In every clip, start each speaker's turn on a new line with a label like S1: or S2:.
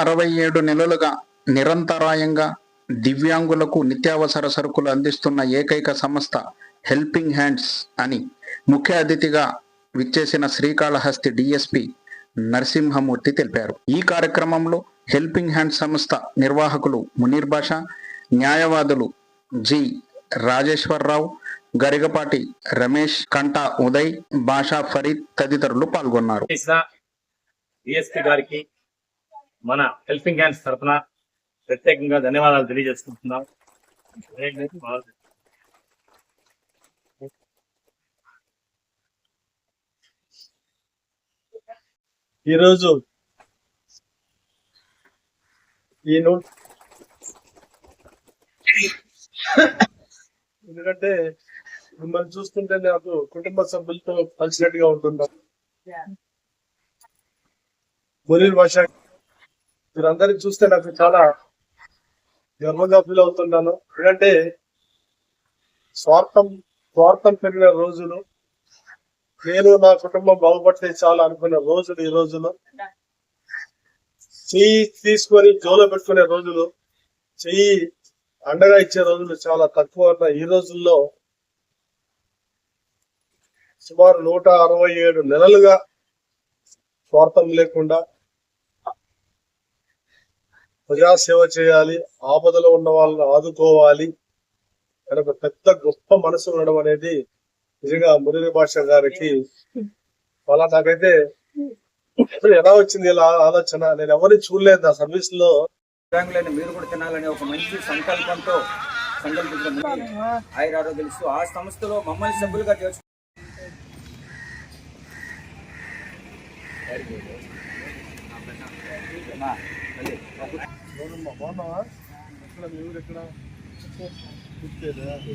S1: అరవై ఏడు నెలలుగా నిరంతరాయంగా దివ్యాంగులకు నిత్యావసర సరుకులు అందిస్తున్న ఏకైక సంస్థ హెల్పింగ్ హ్యాండ్స్ అని ముఖ్య అతిథిగా విచ్చేసిన శ్రీకాళహస్తి డిఎస్పి నరసింహమూర్తి తెలిపారు. ఈ కార్యక్రమంలో హెల్పింగ్ హ్యాండ్స్ సంస్థ నిర్వాహకులు మునీర్ బాషా న్యాయవాదులు జి. రాజేశ్వరరావు గరిగపాటి రమేష్ కంటా ఉదయ్ బాషా ఫరీద్ తదితరులు పాల్గొన్నారు.
S2: గారికి మన హెల్పింగ్ హ్యాండ్స్ తరఫున ప్రత్యేకంగా ధన్యవాదాలు తెలియజేసుకుంటున్నాం.
S3: ఈరోజు ఈ నోట్ ఎందుకంటే మిమ్మల్ని చూస్తుంటే నాకు కుటుంబ సభ్యులతో కలిసినట్టుగా ఉంటున్నాం. మునీర్ భాష మీరందరినీ చూస్తే నాకు చాలా గర్వంగా ఫీల్ అవుతున్నాను. ఎందుకంటే స్వార్థం స్వార్థం పెరిగిన రోజులు నేను నా కుటుంబం బాగుపడితే చాలా అనుకున్న రోజులు ఈ రోజులు. చెయ్యి తీసుకొని జోలో పెట్టుకునే రోజులు చెయ్యి అండగా ఇచ్చే రోజులు చాలా తక్కువ ఉన్న ఈ రోజుల్లో సుమారు నూట అరవై ఏడు నెలలుగా స్వార్థం లేకుండా ప్రజాసేవ చేయాలి ఆపదలో ఉన్న వాళ్ళని ఆదుకోవాలి అని ఒక పెద్ద గొప్ప మనసు ఉండడం అనేది నిజంగా మురళి భాష గారికి అలా నాకైతే ఎలా వచ్చింది ఇలా ఆలోచన? నేను ఎవరిని చూడలేదు నా
S4: సర్వీస్లో. మీరు కూడా తినాలనే ఒక మంచి సంకల్పంతో సంకల్పించడం ముందు తెలుసు ఆ సంస్థలో మమ్మల్ని సభ్యులుగా చేర్చు అమ్మా,
S3: బాగున్నావా? ఎక్కడ మీ ఊరు ఎక్కడ? గుర్తేదా? ఓకే.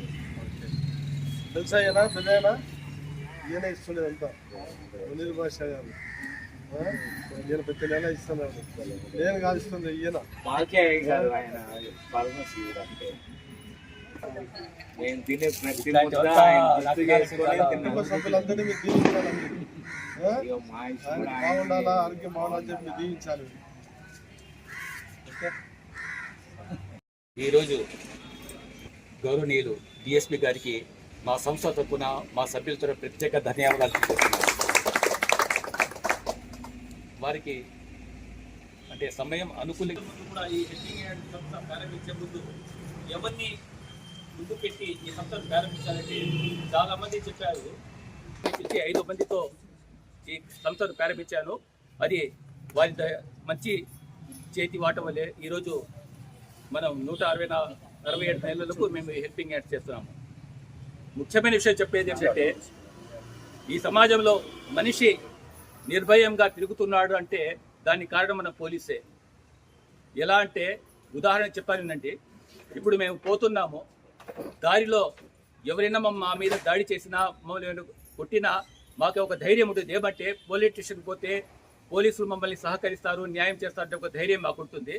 S3: తెలుసా ఈయన? పెద్దయినా ఈయన? ఇస్తుండేది అంతా. మునీర్ భాష గారు? ఈయన ప్రతి నెల ఇస్తున్నాడు. నేను కాదు ఇస్తుంది ఈయన.
S4: నేను తినే ప్రతి.
S3: సభ్యులందరినీ మీరు దీవించాలండి. బాగుండాలా? ఆరోగ్యం బాగుండాలని చెప్పి మీరు దీవించాలి.
S5: ఈరోజు గౌరవనీయులు డిఎస్పి గారికి మా సంస్థ తరపున మా సభ్యుల తరఫున ప్రత్యేక ధన్యవాదాలు వారికి అంటే సమయం అనుకూలి కూడా ఈ హెల్పింగ్ సంస్థ ప్రారంభించే ముందు ఎవరిని ముందు పెట్టి ఈ సంస్థను ప్రారంభించాలంటే చాలా మంది చెప్పారు. పిలిచి ఐదు మందితో ఈ సంస్థను ప్రారంభించాను. అది వారి ద- మంచి చేతి వాట వల్లే ఈరోజు మనం నూట అరవై అరవై ఏడు నెలలకు మేము హెల్పింగ్ యాడ్ చేస్తున్నాము. ముఖ్యమైన విషయం చెప్పేది ఏంటంటే ఈ సమాజంలో మనిషి నిర్భయంగా తిరుగుతున్నాడు అంటే దానికి కారణం మన పోలీసే. ఎలా అంటే ఉదాహరణ చెప్పానండి ఇప్పుడు మేము పోతున్నాము దారిలో ఎవరైనా మా మీద దాడి చేసినా మమ్మల్ని కొట్టినా మాకు ఒక ధైర్యం ఉంటుంది. ఏమంటే పోలీస్ స్టేషన్కి పోతే పోలీసులు మమ్మల్ని సహకరిస్తారు న్యాయం చేస్తారంటే ఒక ధైర్యం మాకుంటుంది.